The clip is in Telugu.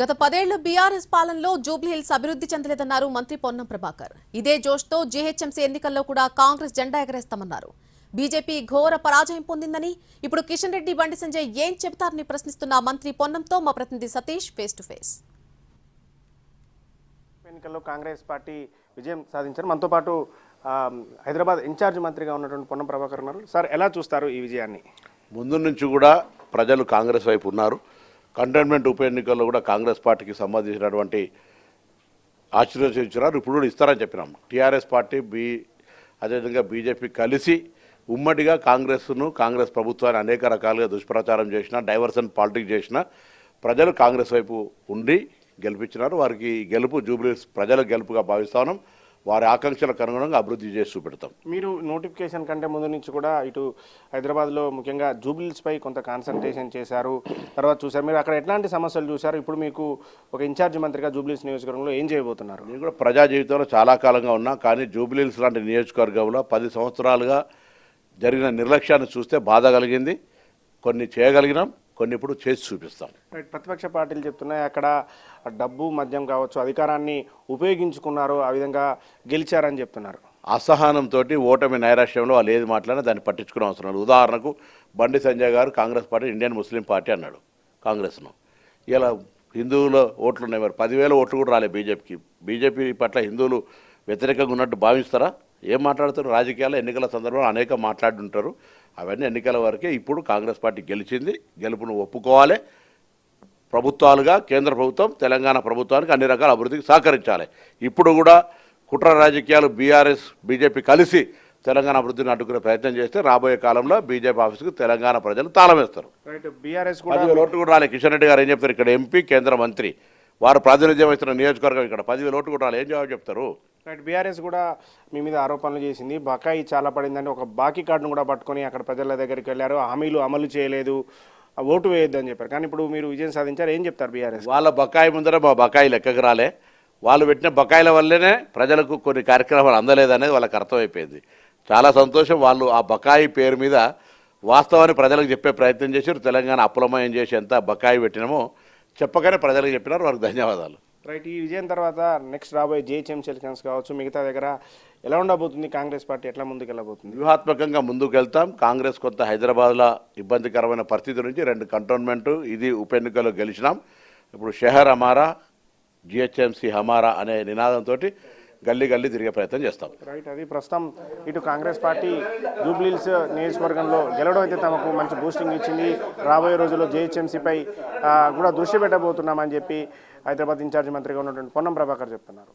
గత పదేళ్ళు బీఆర్ఎస్ పాలనలో జూబ్లీహిల్స్ అభివృద్ధి చెందలేదన్నారు మంత్రి పొన్నం ప్రభాకర్. ఇదే జోష్తో జీహెచ్ఎంసీ ఎన్నికల్లో కూడా కాంగ్రెస్ జెండా ఎగరేస్తామన్నారు. బీజేపీ ఘోర పరాజయం పొందిందని ఇప్పుడు కిషన్ రెడ్డి బండి సంజయ్ ఏం చెబుతారని ప్రశ్నిస్తున్న మంత్రి పొన్నంతో మా ప్రతినిధి సతీష్ ఫేస్ టు ఫేస్. ఎన్నికల్లో కాంగ్రెస్ పార్టీ విజయం సాధించారు. మనతో పాటు హైదరాబాద్ ఇన్ఛార్జ్ మంత్రిగా ఉన్నటువంటి పొన్నం ప్రభాకర్ ఉన్నారు. సార్ ఎలా చూస్తారు ఈ విజయాన్ని? ముందు నుంచి కూడా ప్రజలు కాంగ్రెస్ వైపు ఉన్నారు. కంటైన్మెంట్ ఉప ఎన్నికల్లో కూడా కాంగ్రెస్ పార్టీకి సంబంధించినటువంటి ఆశీర్వదించినారు ఇప్పుడు కూడా ఇస్తారని చెప్పినాం. టీఆర్ఎస్ పార్టీ బీ అదేవిధంగా బీజేపీ కలిసి ఉమ్మడిగా కాంగ్రెస్ను కాంగ్రెస్ ప్రభుత్వాన్ని అనేక రకాలుగా దుష్ప్రచారం చేసిన డైవర్సన్ పాలిటిక్స్ చేసిన ప్రజలు కాంగ్రెస్ వైపు ఉండి గెలిపించినారు. వారికి గెలుపు జూబ్లీస్ ప్రజల గెలుపుగా భావిస్తా ఉన్నాం. వారి ఆకాంక్షలకు అనుగుణంగా అభివృద్ధి చేసి చూపెడతాం. మీరు నోటిఫికేషన్ కంటే ముందు నుంచి కూడా ఇటు హైదరాబాద్లో ముఖ్యంగా జూబిల్స్ పై కొంత కాన్సన్ట్రేషన్ చేశారు. తర్వాత చూశారు. మీరు అక్కడ ఎట్లాంటి సమస్యలు చూశారు? ఇప్పుడు మీకు ఒక ఇన్ఛార్జ్ మంత్రిగా జూబిల్స్ నియోజకవర్గంలో ఏం చేయబోతున్నారు? నేను కూడా ప్రజా జీవితంలో చాలా కాలంగా ఉన్నా కానీ జూబిలీస్ లాంటి నియోజకవర్గంలో పది సంవత్సరాలుగా జరిగిన నిర్లక్ష్యాన్ని చూస్తే బాధ కలిగింది. కొన్ని చేయగలిగినాం. కొన్ని ఇప్పుడు చేసి చూపిస్తాం ప్రతిపక్ష పార్టీలు చెప్తున్నాయి అక్కడ డబ్బు మద్యం కావచ్చు అధికారాన్ని ఉపయోగించుకున్నారు ఆ విధంగా గెలిచారని చెప్తున్నారు. అసహనంతో ఓటమి నైరాశ్యంలో వాళ్ళు ఏది మాట్లాడినా దాన్ని పట్టించుకునే అవసరం లేదు. ఉదాహరణకు బండి సంజయ్ గారు Congress party Indian Muslim party అన్నాడు కాంగ్రెస్ను. ఇలా హిందువుల ఓట్లు ఉన్నాయి మరి పదివేల ఓట్లు కూడా రాలే బీజేపీకి. బీజేపీ పట్ల హిందువులు వ్యతిరేకంగా ఉన్నట్టు భావిస్తారా? ఏం మాట్లాడుతారు రాజకీయాల్లో ఎన్నికల సందర్భంలో అనేక మాట్లాడుంటారు. అవన్నీ ఎన్నికల వరకే ఇప్పుడు కాంగ్రెస్ పార్టీ గెలిచింది. గెలుపును ఒప్పుకోవాలి. ప్రభుత్వాలుగా కేంద్ర ప్రభుత్వం తెలంగాణ ప్రభుత్వానికి అన్ని రకాల అభివృద్ధికి సహకరించాలి. ఇప్పుడు కూడా కుట్ర రాజకీయాలు బీఆర్ఎస్ బీజేపీ కలిసి తెలంగాణ అభివృద్ధిని అడ్డుకునే ప్రయత్నం చేస్తే రాబోయే కాలంలో బీజేపీ ఆఫీసుకు తెలంగాణ ప్రజలు తాళం వేస్తారు. రైట్ బీఆర్ఎస్ ఓట్లు కూడా రాలే. కిషన్ రెడ్డి గారు ఏం చెప్తారు? ఇక్కడ ఎంపీ కేంద్ర మంత్రి. వారు ప్రాతినిధ్యం వహిస్తున్న నియోజకవర్గం ఇక్కడ. పదివేల ఓట్లు కూడా రాలే. ఏం జవాబు చెప్తారు? రైట్ బీఆర్ఎస్ కూడా మీ మీద ఆరోపణలు చేసింది. బకాయి చాలా పడిందని ఒక బాకీ కార్డును కూడా పట్టుకొని అక్కడ ప్రజల దగ్గరికి వెళ్ళారు. హామీలు అమలు చేయలేదు. ఆ ఓటు అని చెప్పారు. కానీ ఇప్పుడు మీరు విజయం సాధించారు. ఏం చెప్తారు బీఆర్ఎస్? వాళ్ళ బకాయి ముందర మా బకాయి లెక్కకు రాలే. వాళ్ళు పెట్టిన బకాయిల వల్లనే ప్రజలకు కొన్ని కార్యక్రమాలు అందలేదనేది వాళ్ళకి అర్థమైపోయింది. చాలా సంతోషం. వాళ్ళు ఆ బకాయి పేరు మీద వాస్తవాన్ని ప్రజలకు చెప్పే ప్రయత్నం చేశారు. తెలంగాణ అప్పులమయం చేసి ఎంత బకాయి పెట్టినామో చెప్పగానే ప్రజలకు చెప్పినారు. వారికి ధన్యవాదాలు. రైట్ ఈ విజయం తర్వాత నెక్స్ట్ రాబోయే జేహెచ్ఎం ఎలక్షన్స్ కావచ్చు మిగతా దగ్గర ఎలా ఉండబోతుంది కాంగ్రెస్ పార్టీ ఎట్లా ముందుకు వెళ్ళబోతుంది వ్యూహాత్మకంగా ముందుకు వెళ్తాం కాంగ్రెస్ కొంత హైదరాబాద్లో ఇబ్బందికరమైన పరిస్థితి నుంచి రెండు కంటోన్మెంట్ ఇది ఉప ఎన్నికల్లో గెలిచినాం. ఇప్పుడు షెహర్ హమారా జిహెచ్ఎంసీ హమారా అనే నినాదంతో గల్లీ గల్లీ తిరిగే ప్రయత్నం చేస్తాం. రైట్ అది ప్రస్తుతం ఇటు కాంగ్రెస్ పార్టీ జూబ్లీల్స్ నియోజకవర్గంలో గెలవడం అయితే తమకు మంచి బూస్టింగ్ ఇచ్చింది. రాబోయే రోజుల్లో జేహెచ్ఎంసీపై కూడా దృష్టి పెట్టబోతున్నామని చెప్పి హైదరాబాద్ ఇన్ఛార్జ్ మంత్రిగా ఉన్నటువంటి పొన్నం ప్రభాకర్ చెప్తున్నారు.